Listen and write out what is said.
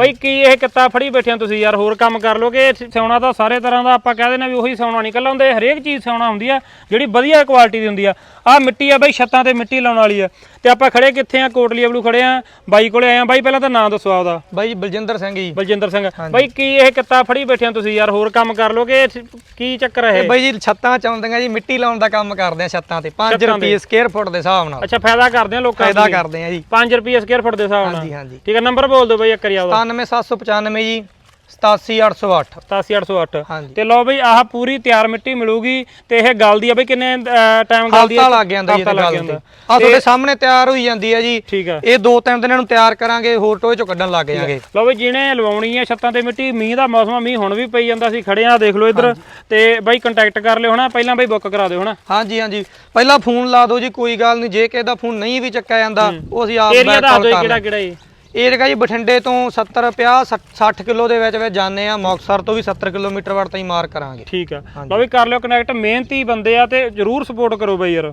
ਬਈ ਕੀ ਇਹ ਕਿੱਤਾ ਫੜੀ ਬੈਠਿਆਂ ਤੁਸੀਂ? ਯਾਰ ਹੋਰ ਕੰਮ ਕਰ ਲੋਗੇ ਇਹ ਸਿਉਣਾ ਤਾਂ ਸਾਰੇ ਤਰ੍ਹਾਂ ਦਾ ਆਪਾਂ ਕਹਿ ਦਿੰਦੇ ਵੀ ਉਹੀ ਸਿਉਣਾ ਨਹੀਂ ਕੱਲਾ ਹੁੰਦੇ ਹਰੇਕ ਚੀਜ਼ ਸਿਉਣਾ ਹੁੰਦੀ ਆ, ਜਿਹੜੀ ਵਧੀਆ ਕੁਆਲਿਟੀ ਦੀ ਹੁੰਦੀ ਆ। ਆ ਮਿੱਟੀ ਆ ਬਈ, ਛੱਤਾਂ ਤੇ ਮਿੱਟੀ ਲਾਉਣ ਵਾਲੀ ਆ। ਤੇ ਆਪਾਂ ਖੜੇ ਕਿੱਥੇ ਆ? ਕੋਟਲੀ ਬਲੂ ਖੜੇ ਆ। ਬਾਈ ਕੋਲੇ ਆਏ ਆ। ਬਾਈ ਪਹਿਲਾਂ ਤਾਂ ਨਾਂ ਦੱਸੋ ਆਪਦਾ। ਬਾਈ ਬਲਜਿੰਦਰ ਸਿੰਘ ਜੀ। ਬਲਜਿੰਦਰ ਸਿੰਘ। ਬਾਈ ਕੀ ਇਹ ਕਿੱਤਾ ਫੜੀ ਬੈਠਿਆਂ ਤੁਸੀਂ? ਯਾਰ ਹੋਰ ਕੰਮ ਕਰ ਲੋਗੇ? ਕੀ ਚੱਕਰ ਹੈ ਇਹ? ਬਾਈ ਜੀ ਛੱਤਾਂ ਚਾਉਂਦੀਆਂ ਜੀ ਮਿੱਟੀ ਲਾਉਣ ਦਾ ਕੰਮ ਕਰਦੇ ਆ ਛੱਤਾਂ ਤੇ। 5 ਛੱਤਾਂ ਤੇ। ਰੁਪਏ ਸਕੁਅਰ ਫੁੱਟ ਦੇ ਹਿਸਾਬ ਨਾਲ। ਅੱਛਾ ਫਾਇਦਾ ਕਰਦੇ ਆ ਲੋਕਾਂ ਫਾਇਦਾ ਨੂੰ ਕਰਦੇ ਆ ਜੀ। 5 ਰੁਪਏ ਸਕੁਅਰ ਫੁੱਟ ਦੇ ਹਿਸਾਬ ਨਾਲ। ਹਾਂਜੀ ਹਾਂਜੀ। ਠੀਕ ਹੈ ਨੰਬਰ ਬੋਲ ਦਿਓ ਬਈ ਇੱਕ ਵਾਰੀ ਆਪਦਾ। 97795 ਜੀ। 87808 87808 ਹਾਂਜੀ। ਤੇ ਲਓ ਬਈ ਆਹ ਪੂਰੀ ਤਿਆਰ ਮਿੱਟੀ ਮਿਲੂਗੀ ਤੇ ਇਹ ਗਲਦੀ ਆ ਬਈ ਕਿੰਨੇ ਟਾਈਮ ਗਲਦੀ ਹਫਤਾ ਲੱਗ ਜਾਂਦਾ ਜੀ ਲੱਗ ਜਾਂਦਾ। ਆ ਤੁਹਾਡੇ ਸਾਹਮਣੇ ਤਿਆਰ ਹੋਈ ਜਾਂਦੀ ਹੈ ਜੀ। ਠੀਕ ਆ। ਇਹ ਦੋ ਤਿੰਨ ਦਿਨਾਂ ਨੂੰ ਤਿਆਰ ਕਰਾਂਗੇ ਹੋਰ ਟੋਏ ਚੋਂ ਕੱਢਣ ਲੱਗ ਜਾਾਂਗੇ। ਲਓ ਬਈ ਜਿਹਨੇ ਲਵਾਉਣੀ ਹੈ ਛੱਤਾਂ ਤੇ ਮਿੱਟੀ ਮੀਂਹ ਦਾ ਮੌਸਮ ਆ, ਮੀਂਹ ਹੁਣ ਵੀ ਪਈ ਜਾਂਦਾ ਸੀ ਖੜੇ ਆ ਦੇਖ ਲਓ ਇੱਧਰ। ਤੇ ਬਾਈ ਕੰਟੈਕਟ ਕਰ ਲਿਓ ਹਨਾ ਪਹਿਲਾਂ ਬਈ ਬੁੱਕ ਕਰਾ ਦਿਓ ਹਨਾ। ਹਾਂਜੀ ਹਾਂਜੀ। ਪਹਿਲਾਂ ਫੋਨ ਲਾ ਦਿਓ ਜੀ ਕੋਈ ਗੱਲ ਨਹੀਂ ਜੇ ਕਿਸੇ ਦਾ ਫੋਨ ਨਹੀਂ ਵੀ ਚੱਕਿਆ ਜਾਂਦਾ ਉਹ ਅਸੀਂ ਆਪ ਏਰੀਆ back ਦੱਸ call ਦਿਓ ਕਰ ਕਿਹੜਾ। ਕਿਹੜਾ ਜੀ ਇਹ ਜਗ੍ਹਾ ਜੀ ਬਠਿੰਡੇ ਤੋਂ 70 50 60 ਕਿਲੋ ਦੇ ਵਿੱਚ ਵਿੱਚ ਜਾਂਦੇ ਆ ਮੁਕਤਸਰ ਤੋਂ ਵੀ 70 ਕਿਲੋਮੀਟਰ ਵੜ ਤਾਈਂ ਮਾਰ ਕਰਾਂਗੇ। ਠੀਕ ਆ। ਲਓ ਵੀ ਕਰ ਲਿਓ ਕਨੈਕਟ ਮਿਹਨਤੀ ਬੰਦੇ ਆ ਤੇ ਜਰੂਰ ਸਪੋਰਟ ਕਰੋ ਬਈ ਯਾਰ।